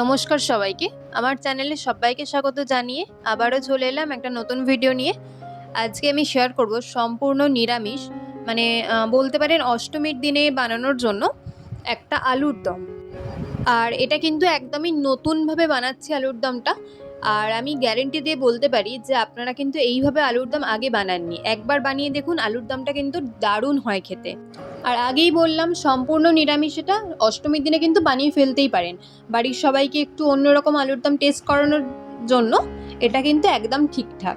নমস্কার সবাইকে। আমার চ্যানেলে সবাইকে স্বাগত জানিয়ে আবারও চলে এলাম একটা নতুন ভিডিও নিয়ে। আজকে আমি শেয়ার করব সম্পূর্ণ নিরামিষ মানে বলতে পারেন অষ্টমীর দিনে বানানোর জন্য একটা আলুর দম। আর এটা কিন্তু একদমই নতুনভাবে বানাচ্ছি আলুর দমটা। আর আমি গ্যারেন্টি দিয়ে বলতে পারি যে আপনারা কিন্তু এইভাবে আলুর দম আগে বানাননি। একবার বানিয়ে দেখুন, আলুর দমটা কিন্তু দারুণ হয় খেতে। আর আগেই বললাম, সম্পূর্ণ নিরামিষ এটা। অষ্টমীর দিনে কিন্তু বানিয়ে ফেলতেই পারেন। বাড়ির সবাইকে একটু অন্যরকম আলুর দম টেস্ট করানোর জন্য এটা কিন্তু একদম ঠিকঠাক।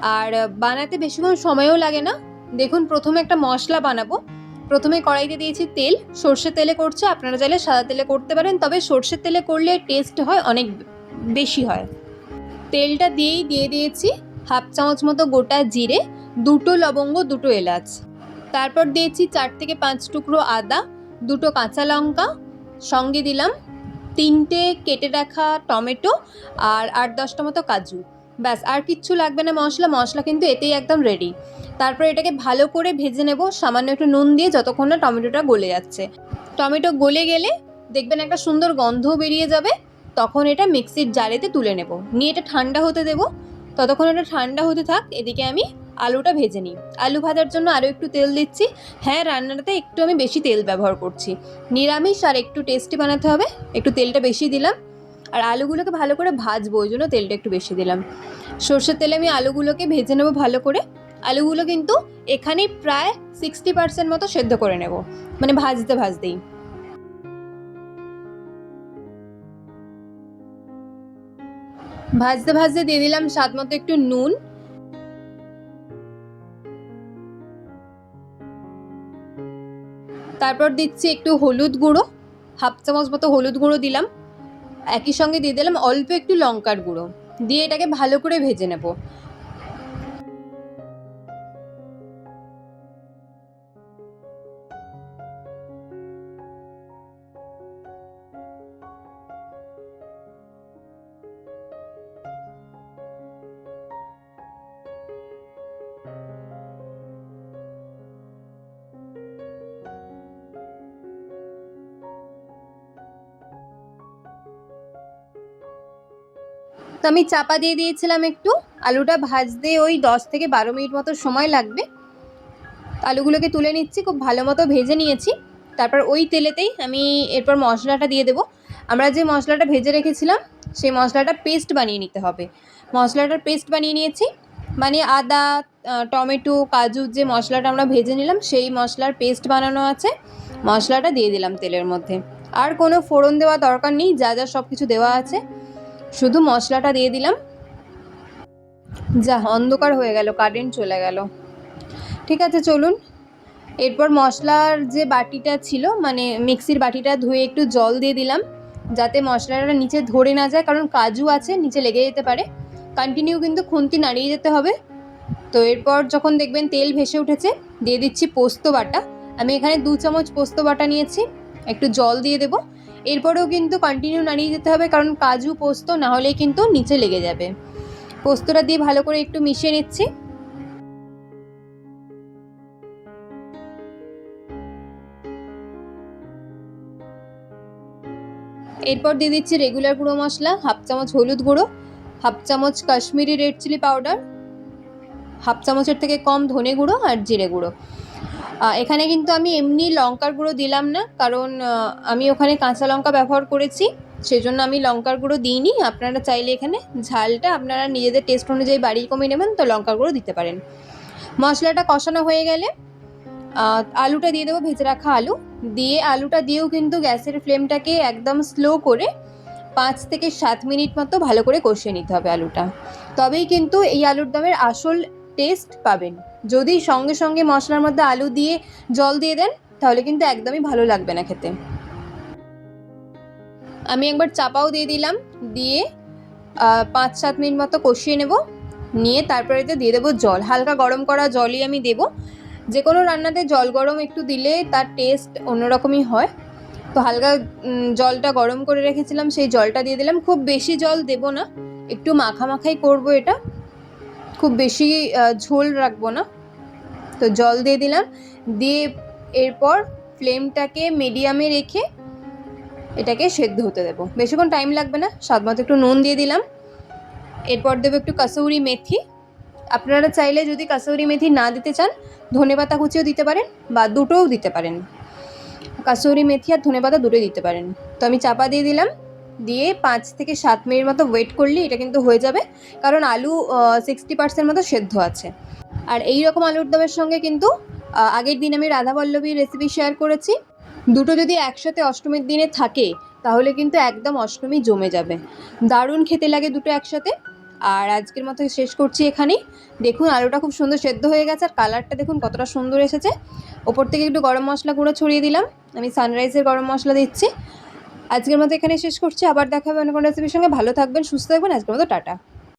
আর বানাতে বেশিক্ষণ সময়ও লাগে না। দেখুন, প্রথমে একটা মশলা বানাবো। প্রথমে কড়াইতে দিয়েছি তেল। সর্ষের তেলে করছে, আপনারা চাইলে সাদা তেলে করতে পারেন, তবে সর্ষের তেলে করলে টেস্ট হয় অনেক বেশি হয়। তেলটা দিয়েই দিয়ে দিয়েছি, হাফ চামচ মতো গোটা জিরে, দুটো লবঙ্গ, দুটো এলাচ। তারপর দিয়েছি চার থেকে পাঁচ টুকরো আদা, দুটো কাঁচা লঙ্কা, সঙ্গে দিলাম তিনটে কেটে রাখা টমেটো আর আট দশটা মতো কাজু। ব্যাস, আর কিচ্ছু লাগবে না মশলা মশলা কিন্তু এতেই একদম রেডি তারপর এটাকে ভালো করে ভেজে নেব, সামান্য একটু নুন দিয়ে যতক্ষণ না টমেটোটা গলে যাচ্ছে। টমেটো গলে গেলে দেখবেন একটা সুন্দর গন্ধও বেরিয়ে যাবে, তখন এটা মিক্সির জারেতে তুলে নেব। নিয়ে এটা ঠান্ডা হতে দেব, ততক্ষণ এটা ঠান্ডা হতে থাক, এদিকে আমি আলুটা ভেজে নিই। আলু ভাজার জন্য আরও একটু তেল দিচ্ছি। হ্যাঁ রান্নাটাতে একটু আমি বেশি তেল ব্যবহার করছি। নিরামিষ আর একটু টেস্টি বানাতে হবে। একটু তেলটা বেশি দিলাম। আর আলুগুলোকে ভালো করে ভাজবো, ওই জন্য তেলটা একটু বেশি দিলাম। সর্ষের তেলে আমি আলুগুলোকে ভেজে নেব ভালো করে। আলুগুলো কিন্তু এখানেই প্রায় সিক্সটি পার্সেন্ট মতো সেদ্ধ করে নেব। মানে ভাজতে ভাজতেই। ভাজতে ভাজতে দিয়ে দিলাম স্বাদ মতো একটু নুন। তারপর দিচ্ছি একটু হলুদ গুঁড়ো, হাফ চামচ মতো হলুদ গুঁড়ো দিলাম। একই সঙ্গে দিয়ে দিলাম অল্প একটু লঙ্কার গুঁড়ো। দিয়ে এটাকে ভালো করে ভেজে নেব। তো আমি চাপা দিয়ে দিয়েছিলাম একটু। আলুটা ভাজতে ওই দশ থেকে বারো মিনিট মতো সময় লাগবে। আলুগুলোকে তুলে নিচ্ছি, খুব ভালো মতো ভেজে নিয়েছি। তারপর ওই তেলেতেই আমি এরপর মশলাটা দিয়ে দেবো। আমরা যে মশলাটা ভেজে রেখেছিলাম, সেই মশলাটা পেস্ট বানিয়ে নিতে হবে। মশলাটার পেস্ট বানিয়ে নিয়েছি। মানে আদা টমেটো, কাজু যে মশলাটা আমরা ভেজে নিলাম, সেই মশলার পেস্ট বানানো আছে। মশলাটা দিয়ে দিলাম তেলের মধ্যে। আর কোনো ফোড়ন দেওয়া দরকার নেই, যা যা সব কিছু দেওয়া আছে। শুধু মশলাটা দিয়ে দিলাম। যা অন্ধকার হয়ে গেল কারেন্ট চলে গেল। ঠিক আছে, চলুন। এরপর মশলার যে বাটিটা ছিল মানে মিক্সির বাটিটা ধুয়ে একটু জল দিয়ে দিলাম, যাতে মশলাটা নিচে ধরে না যায়, কারণ কাজু আছে, নিচে লেগে যেতে পারে। কন্টিনিউ কিন্তু খুন্তি নাড়িয়ে যেতে হবে। তো এরপর যখন দেখবেন তেল ভেসে উঠেছে, দিয়ে দিচ্ছি পোস্ত বাটা। আমি এখানে দু চামচ পোস্ত বাটা নিয়েছি, একটু জল দিয়ে দেবো। এরপরেও কিন্তু কন্টিনিউ নাড়িয়ে যেতে হবে, কারণ কাজু পোস্ত না হলে কিন্তু নিচে লেগে যাবে। পোস্তটা দিয়ে ভালো করে একটু মিশিয়ে নিচ্ছি। এরপর দিয়ে দিচ্ছি রেগুলার গুঁড়ো মশলা, হাফ চামচ হলুদ গুঁড়ো, হাফ চামচ Kashmiri red chilli powder half চামচের থেকে কম ধনে গুঁড়ো আর জিরে গুঁড়ো। এখানে কিন্তু আমি এমনি লঙ্কার গুঁড়ো দিলাম না, কারণ আমি ওখানে কাঁচা লঙ্কা ব্যবহার করেছি, সেজন্য আমি লঙ্কার গুঁড়ো দিইনি। আপনারা চাইলে এখানে ঝালটা আপনারা নিজেদের টেস্ট অনুযায়ী বাড়িয়ে কমিয়ে নেবেন, তো লঙ্কার গুঁড়ো দিতে পারেন। মশলাটা কষানো হয়ে গেলে আলুটা দিয়ে দেবো, ভেজে রাখা আলু। দিয়ে আলুটা দিয়েও কিন্তু গ্যাসের ফ্লেমটাকে একদম স্লো করে পাঁচ থেকে সাত মিনিট মতো ভালো করে কষিয়ে নিতে হবে আলুটা। তবেই কিন্তু এই আলুর দমের আসল টেস্ট পাবেন। যদি সঙ্গে সঙ্গে মশলার মধ্যে আলু দিয়ে জল দিয়ে দেন, তাহলে কিন্তু একদমই ভালো লাগবে না খেতে। আমি একবার চাপাও দিয়ে দিলাম, দিয়ে পাঁচ সাত মিনিট মতো কষিয়ে নেব। নিয়ে তারপরে এতে দিয়ে দেবো জল। হালকা গরম করা জলই আমি দেব। যে কোনো রান্নাতে জল গরম একটু দিলে তার টেস্ট অন্যরকমই হয়। তো হালকা জলটা গরম করে রেখেছিলাম, সেই জলটা দিয়ে দিলাম। খুব বেশি জল দেব না। একটু মাখা মাখাই করব এটা। খুব বেশি ঝোল রাখব না। তো জল দিয়ে দিলাম। দিয়ে এরপর ফ্লেমটাকে মিডিয়ামে রেখে এটাকে সেদ্ধ হতে দেবো। বেশিক্ষণ টাইম লাগবে না স্বাদ মতো একটু নুন দিয়ে দিলাম। এরপর দেবো একটু কাসৌরি মেথি। আপনারা চাইলে যদি কাসৌরি মেথি না দিতে চান ধনেপাতা কুচিও দিতে পারেন বা দুটোও দিতে পারেন। কাসৌরি মেথি আর ধনেপাতা দুটোই দিতে পারেন। তো আমি চাপা দিয়ে দিলাম। দিয়ে পাঁচ থেকে সাত মিনিট মতো ওয়েট করলে, এটা কিন্তু হয়ে যাবে। কারণ আলু সিক্সটি পার্সেন্ট মতো সেদ্ধ আছে। আর এই রকম আলুর দমের সঙ্গে কিন্তু আগের দিন আমি রাধা পল্লবীর রেসিপি শেয়ার করেছি। দুটো যদি একসাথে অষ্টমীর দিনে থাকে, তাহলে কিন্তু একদম অষ্টমী জমে যাবে। দারুণ খেতে লাগে দুটো একসাথে। আর আজকের মতো শেষ করছি এখানেই। দেখুন, আলুটা খুব সুন্দর সেদ্ধ হয়ে গেছে, আর কালারটা দেখুন কতটা সুন্দর এসেছে। ওপর থেকে একটু গরম মশলা গুঁড়ো ছড়িয়ে দিলাম। আমি সানরাইজের গরম মশলা দিচ্ছি। আজকের মতো এখানে শেষ করছি। আবার দেখা হবে অন্য কোনো রেসিপির সঙ্গে। ভালো থাকবেন, সুস্থ থাকবেন। আজকের মতো টাটা।